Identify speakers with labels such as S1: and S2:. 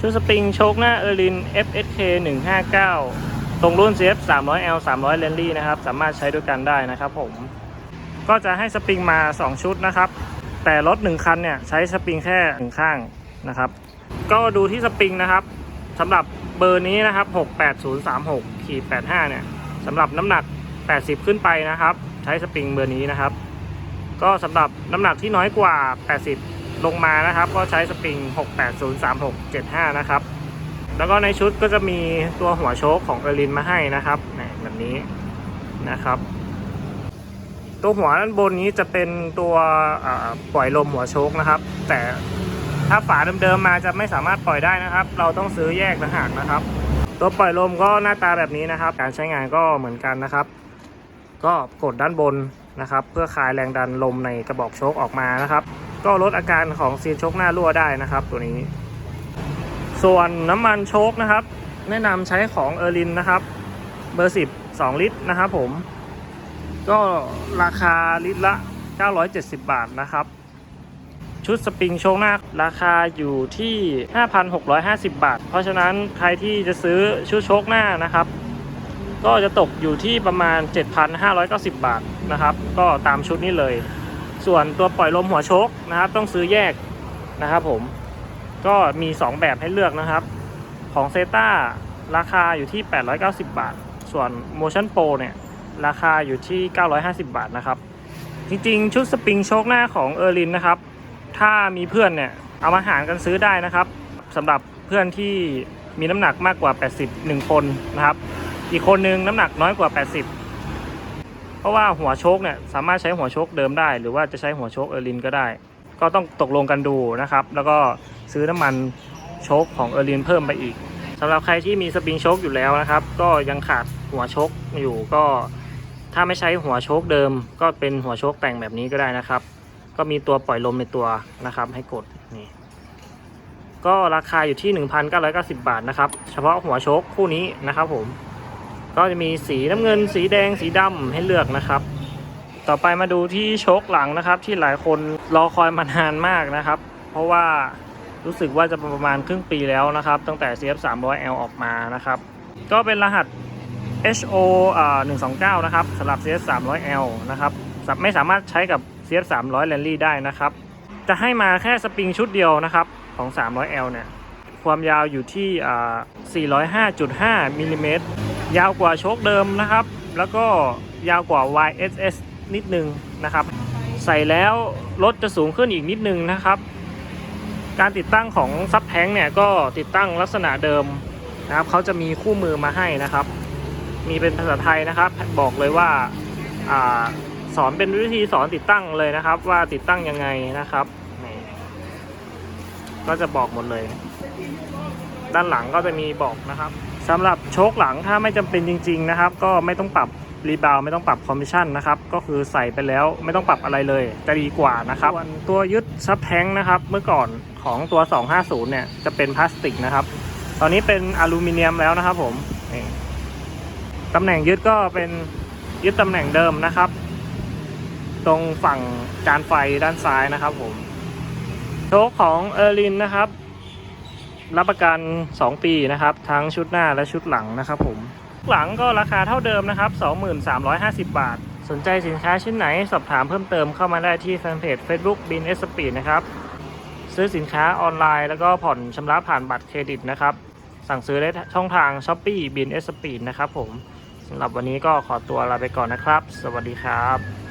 S1: ชุดสปริงโชคหน้าเออร์ลิน FSK 159 ตรงรุ่น CF 300L 300 l e n l y นะครับ สามารถใช้ด้วยกันได้นะครับผม ก็จะให้สปริงมา 2 ชุดนะครับ แต่รถ 1 คันเนี่ยใช้สปริงแค่หนึ่งข้างนะครับ ก็ดูที่สปริงนะครับสำหรับเบอร์นี้นะครับ 68036ขีด85 เนี่ยสำหรับน้ำหนัก 80 ขึ้นไปนะครับ ใช้สปริงเบอร์นี้นะครับ ก็สำหรับน้ำหนักที่น้อยกว่า 80 ลงมานะครับ ก็ใช้สปริง 6803675 นะครับ แล้วก็ในชุดก็จะมีตัวหัวโชคของเอร์ลินมาให้นะครับแบบนี้นะครับ ตัวหัวด้านบนนี้จะเป็นตัวปล่อยลมหัวโชคนะครับ แต่ถ้าฝาเดิมๆมาจะไม่สามารถปล่อยได้นะครับ เราต้องซื้อแยกต่างหากนะครับ ตัวปล่อยลมก็หน้าตาแบบนี้นะครับ การใช้งานก็เหมือนกันนะครับ ก็กดด้านบนนะครับ เพื่อคลายแรงดันลมในกระบอกโชคออกมานะครับ ก็ลดอาการของเซียนชคหน้ารั่วได้นะครับ ตัวนี้ ส่วนน้ำมันโชคนะครับ แนะนำใช้ของเออรินนะครับ เบอร์ 10 2 ลิตรนะครับผม ก็ราคาลิตรละ 970 บาทนะครับ ชุดสปริงโชคหน้าราคาอยู่ที่ 5,650 บาท เพราะฉะนั้นใครที่จะซื้อชุดโชคหน้านะครับก็จะตกอยู่ที่ประมาณ 7,590 บาทนะครับ ก็ตามชุดนี้เลย ส่วนตัวปล่อยลมหัวโชคนะครับ ต้องซื้อแยกนะครับผมก็มี 2 แบบให้เลือกนะครับ ของเซต้าราคาอยู่ที่ 890 บาท ส่วน Motion Pro เนี่ย ราคาอยู่ที่ 950 บาทนะครับ จริงๆ ชุดสปริงโชคหน้าของเออรินนะครับ ถ้ามีเพื่อนเนี่ย เอามาหารกันซื้อได้นะครับสำหรับเพื่อนที่มีน้ำหนักมากกว่า 80 1 คนนะครับ อีกคนนึงน้ำหนักน้อยกว่า 80 ราะว่าหัวโชคเนี่ยสามารถใช้หัวโชคเดิมได้ หรือว่าจะใช้หัวโชคเออร์ลินก็ได้ ก็ต้องตกลงกันดูนะครับ แล้วก็ซื้อน้ำมันโชคของเออร์ลินเพิ่มไปอีกสำหรับใครที่มีสปริงโชคอยู่แล้วนะครับ ก็ยังขาดหัวโชคอยู่ก็ ถ้าไม่ใช้หัวโชคเดิม ก็เป็นหัวโชคแต่งแบบนี้ก็ได้นะครับ ก็มีตัวปล่อยลมในตัวนะครับ ให้กดนี่ก็ราคาอยู่ที่ 1,990 บาทนะครับ เฉพาะหัวโชคคู่นี้นะครับผม ก็จะมีสีน้ำเงิน สีแดงสีดำให้เลือกนะครับ ต่อไปมาดูที่โชคหลังนะครับที่หลายคนรอคอยมานานมากนะครับ เพราะว่ารู้สึกว่าจะประมาณครึ่งปีแล้วนะครับ ตั้งแต่ CF 300L ออกมานะครับ ก็เป็นรหัส HO อ่า129 นะครับสำหรับ CS 300L นะครับไม่สามารถใช้กับ CS 300 Rally ได้นะครับ จะให้มาแค่สปริงชุดเดียวนะครับของ 300L เนี่ยความยาวอยู่ที่ 405.5มิลลิเมตร ยาวกว่าโชคเดิมนะครับ แล้วก็ยาวกว่า YSS นิดนึงนะครับ ใส่แล้วรถจะสูงขึ้นอีกนิดนึงนะครับ การติดตั้งของซับแทงเนี่ยก็ติดตั้งลักษณะเดิมนะครับเขาจะมีคู่มือมาให้นะครับ มีเป็นภาษาไทยนะครับ บอกเลยว่าอาสอนเป็นวิธีสอนติดตั้งเลยนะครับ ว่าติดตั้งยังไงนะครับก็จะบอกหมดเลย ด้านหลังก็จะมีบอกนะครับ สำหรับโชคหลังถ้าไม่จำเป็นจริง ๆ นะครับ ก็ไม่ต้องปรับรีบาวไม่ต้องปรับคอมมิชชั่นนะครับ ก็คือใส่ไปแล้วไม่ต้องปรับอะไรเลยจะดีกว่านะครับส่วนตัวยึดซับแทงนะครับ เมื่อก่อนของตัว 250 เนี่ยจะเป็นพลาสติกนะครับ ตอนนี้เป็นอลูมิเนียมแล้วนะครับผมนี่ตำแหน่งยึดก็เป็นยึดตำแหน่งเดิมนะครับ ตรงฝั่งจานไฟด้านซ้ายนะครับผมโชคของเออร์ลินนะครับ รับประกัน 2 ปีนะครับ ทั้งชุดหน้าและชุดหลังนะครับผมหลังก็ราคาเท่าเดิมนะครับ 2350 บาท สนใจสินค้าชิ้นไหนสอบถามเพิ่มเติมเข้ามาได้ที่แฟนเพจ Facebook b i n s p e e d นะครับ ซื้อสินค้าออนไลน์แล้วก็ผ่อนชำระผ่านบัตรเครดิตนะครับ สั่งซื้อได้ช่องทาง s h อ p e e b i n s p e e d นะครับผมสำหรับวันนี้ก็ขอตัวลาไปก่อนนะครับ สวัสดีครับ